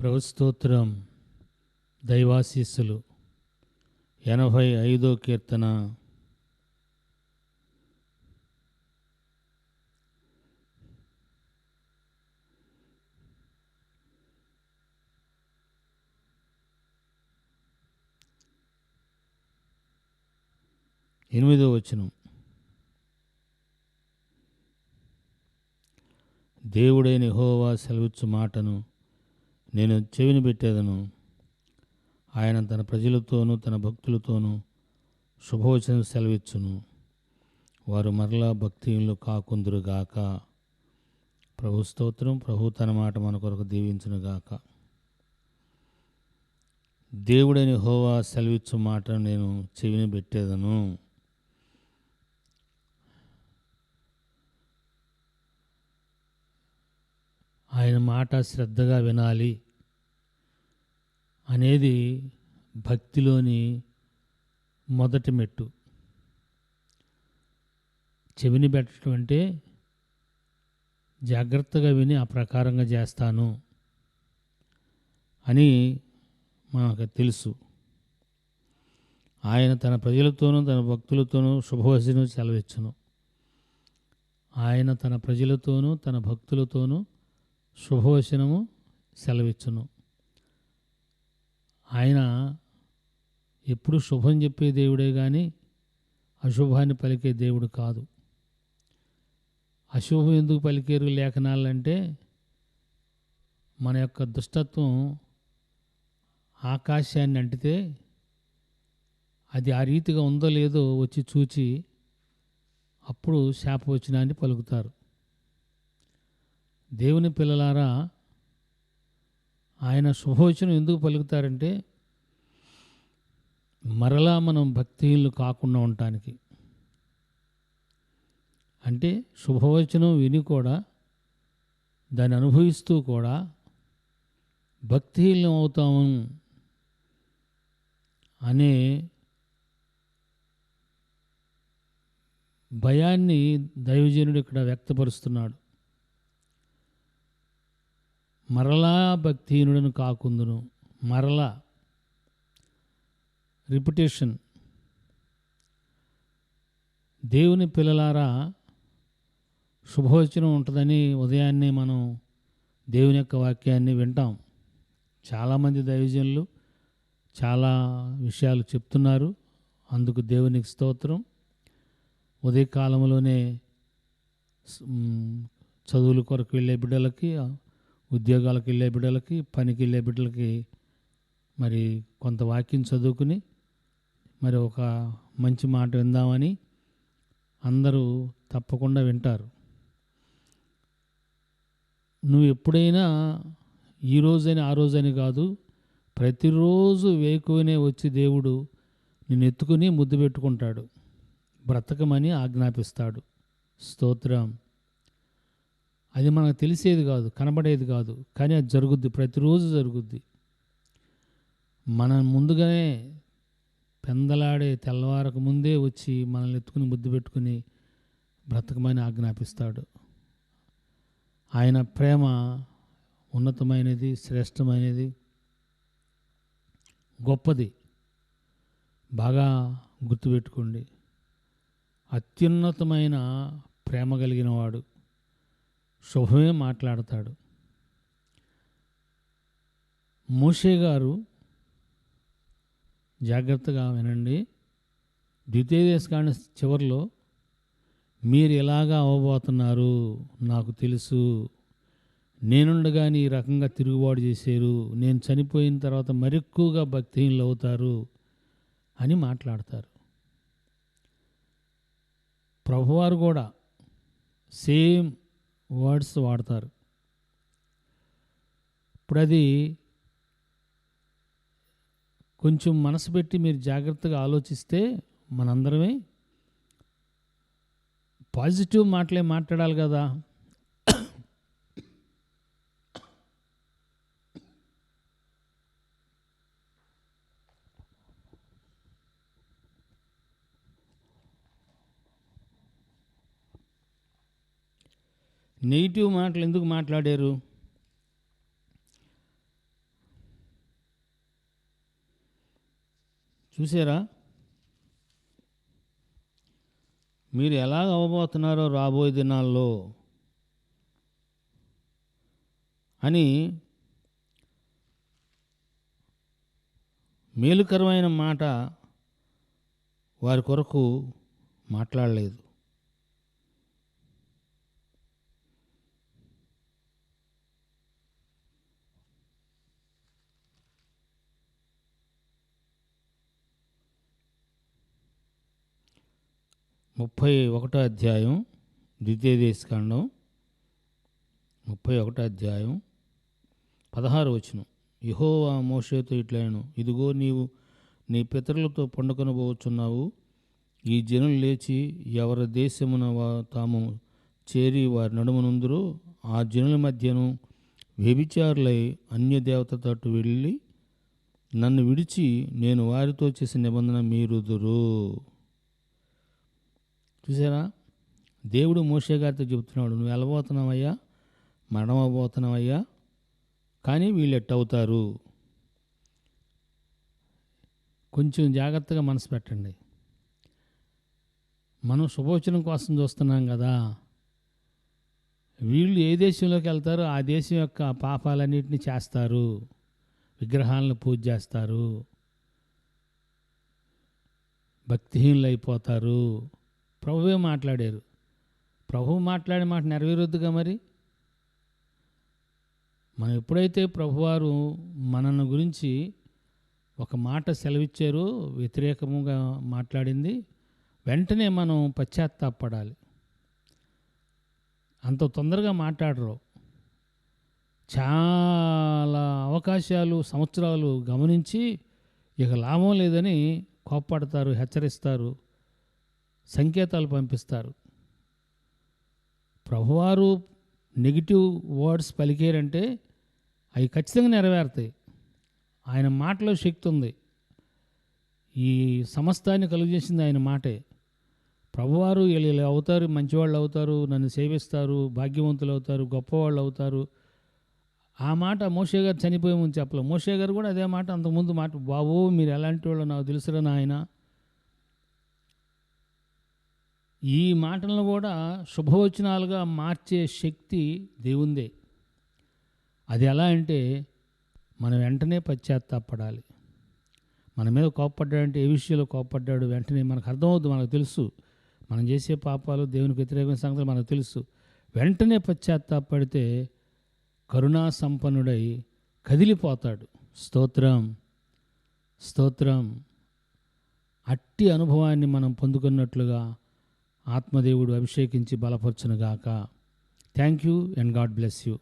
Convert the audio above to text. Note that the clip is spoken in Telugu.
ప్రభుస్తోత్రం దైవాశీస్సులు. ఎనభై ఐదో కీర్తన. ఎనిమిదో వచనం. దేవుడైన హోవా సెలవిచ్చు మాటను నేను చెవిని పెట్టేదను. ఆయన తన ప్రజలతోనూ తన భక్తులతోనూ శుభవచనం సెలవిచ్చును. వారు మరలా భక్తిలో కాకుందురుగాక. ప్రభు స్తోత్రం ప్రభు తన మాట మన కొరకు దీవించునుగాక. దేవుడని హోవా సెలవిచ్చు మాట నేను చెవిని పెట్టేదను. ఆయన మాట శ్రద్ధగా వినాలి అనేది భక్తిలోని మొదటి మెట్టు. చెవిని పెట్టడం అంటే జాగ్రత్తగా విని ఆ ప్రకారంగా చేస్తాను అని మనకు తెలుసు. ఆయన తన ప్రజలతోనూ తన భక్తులతోనూ శుభవశను సెలవిచ్చును. ఆయన తన ప్రజలతోనూ తన భక్తులతోనూ శుభవచనము సెలవిచ్చును. ఆయన ఎప్పుడు శుభం చెప్పే దేవుడే కానీ అశుభాన్ని పలికే దేవుడు కాదు. అశుభం ఎందుకు పలికేరు లేఖనాలంటే మన యొక్క దుష్టత్వం ఆకాశాన్ని అంటితే అది ఆ రీతిగా ఉందో లేదో వచ్చి చూచి అప్పుడు శాపవచనాన్ని పలుకుతారు. దేవుని పిల్లలారా ఆయన శుభవచనం ఎందుకు పలుకుతారంటే మరలా మనం భక్తిహీనులు కాకుండా ఉండటానికి. అంటే శుభవచనం విని కూడా దాన్ని అనుభవిస్తూ కూడా భక్తిహీనం అవుతాము అనే భయాన్ని దైవజనుడు ఇక్కడ వ్యక్తపరుస్తున్నాడు. మరలా భక్తిహీనుడను కాకుందును. మరలా. రిపిటేషన్. దేవుని పిల్లలారా శుభవచనం ఉంటుందని ఉదయాన్నే మనం దేవుని యొక్క వాక్యాన్ని వింటాం. చాలామంది దైవజనులు చాలా విషయాలు చెప్తున్నారు. అందుకు దేవునికి స్తోత్రం. ఉదయకాలంలోనే చదువుల కొరకు వెళ్ళే బిడ్డలకి ఉద్యోగాలకు వెళ్ళే బిడ్డలకి పనికి వెళ్ళే బిడ్డలకి మరి కొంత వాక్యం చదువుకుని మరి ఒక మంచి మాట విందామని అందరూ తప్పకుండా వింటారు. నువ్వు ఎప్పుడైనా ఈ రోజని ఆ రోజని కాదు ప్రతిరోజు వేకువనే వచ్చి దేవుడు నిన్ను ఎత్తుకుని ముద్దు పెట్టుకుంటాడు. బ్రతకమని ఆజ్ఞాపిస్తాడు. స్తోత్రం. అది మనకు తెలిసేది కాదు కనబడేది కాదు కానీ అది జరుగుద్ది ప్రతిరోజు జరుగుద్ది. మనం ముందుగానే పెందలాడే తెల్లవారకు ముందే వచ్చి మనల్ని ఎత్తుకుని ముద్దు పెట్టుకుని బ్రతకమని ఆజ్ఞాపిస్తాడు. ఆయన ప్రేమ ఉన్నతమైనది శ్రేష్టమైనది గొప్పది. బాగా గుర్తుపెట్టుకోండి. అత్యున్నతమైన ప్రేమ కలిగిన వాడు శుభమే మాట్లాడతాడు. మోషే గారు జాగ్రత్తగా వినండి. ద్వితీయ దేశకాండ చివరిలో మీరు ఎలాగా అవ్వబోతున్నారు నాకు తెలుసు. నేనుండగా ఈ రకంగా తిరుగుబాటు చేశారు. నేను చనిపోయిన తర్వాత మరెక్కువగా భక్తిహీనులు అవుతారు అని మాట్లాడతారు. ప్రభువారు కూడా సేమ్ వర్డ్స్ వాడతారు. ఇప్పుడు అది కొంచెం మనసు పెట్టి మీరు జాగ్రత్తగా ఆలోచిస్తే మనందరమే పాజిటివ్ మాటలే మాట్లాడాలి కదా. నెగిటివ్ మాటలు ఎందుకు మాట్లాడారు? చూసారా? మీరు ఎలా అవ్వబోతున్నారో రాబోయే దినాల్లో అని మేలుకరమైన మాట వారి కొరకు మాట్లాడలేదు. ముప్పై ఒకటో అధ్యాయం ద్వితీయ దేశకాండం ముప్పై ఒకటో అధ్యాయం పదహారు వచనం. యహోవా మోషేతో ఇట్లను ఇదిగో నీవు నీ పితరులతో పండుకొనబోచున్నావు. ఈ జనులు లేచి ఎవరి దేశమున తాము చేరి వారి నడుమనుందరూ ఆ జనుల మధ్యను వ్యభిచారులై అన్య దేవత తట్టు వెళ్ళి నన్ను విడిచి నేను వారితో చేసిన నిబంధన మీరుదురు. చూసారా? దేవుడు మోషే గారితో చెబుతున్నాడు నువ్వు వెళ్ళబోతున్నావయ్యా? మరణమబోతున్నావయ్యా కానీ వీళ్ళు ఎట్టవుతారు? కొంచెం జాగ్రత్తగా మనసు పెట్టండి. మనం శుభోచనం కోసం చూస్తున్నాం కదా. వీళ్ళు ఏ దేశంలోకి వెళ్తారో ఆ దేశం యొక్క పాపాలన్నింటినీ చేస్తారు. విగ్రహాలను పూజ చేస్తారు. భక్తిహీనులు అయిపోతారు ప్రభువే మాట్లాడారు. ప్రభువు మాట్లాడే మాట నెరవేరొద్దుగా మరి? మనం ఎప్పుడైతే ప్రభువారు మనను గురించి ఒక మాట సెలవిచ్చారో వ్యతిరేకముగా మాట్లాడింది వెంటనే మనం పశ్చాత్తాపడాలి. అంత తొందరగా మాట్లాడరు. చాలా అవకాశాలు సంవత్సరాలు గమనించి ఇక లాభం లేదని కోప్పడతారు హెచ్చరిస్తారు. సంకేతాలు పంపిస్తారు. ప్రభువారు నెగిటివ్ వర్డ్స్ పలికారంటే అవి ఖచ్చితంగా నెరవేరుతాయి. ఆయన మాటలో శక్తి ఉంది. ఈ సమస్తాన్ని కలుగజేసింది ఆయన మాటే. ప్రభువారు వీళ్ళు అవుతారు మంచివాళ్ళు అవుతారు నన్ను సేవిస్తారు భాగ్యవంతులు అవుతారు గొప్పవాళ్ళు అవుతారు ఆ మాట మోషే గారు చనిపోయే ముందు చెప్పలేదు. మోషే గారు కూడా అదే మాట అంతకుముందు మాట బాబు మీరు ఎలాంటి వాళ్ళు నాకు తెలుసురా నాయన? ఈ మాటలను కూడా శుభవచనాలుగా మార్చే శక్తి దేవుందే. అది ఎలా అంటే మనం వెంటనే పశ్చాత్తాపడాలి. మన మీద కోప్పడ్డాడంటే ఏ విషయంలో కోప్పడ్డాడు వెంటనే మనకు అర్థమవుద్దు మనకు తెలుసు. మనం చేసే పాపాలు దేవునికి వ్యతిరేకమైన సంగతులు మనకు తెలుసు. వెంటనే పశ్చాత్తాపడితే కరుణా సంపన్నుడై కదిలిపోతాడు. స్తోత్రం స్తోత్రం. అట్టి అనుభవాన్ని మనం పొందుకున్నట్లుగా ఆత్మదేవుడు అభిషేకించి బలపరచునుగాక. Thank you and God bless you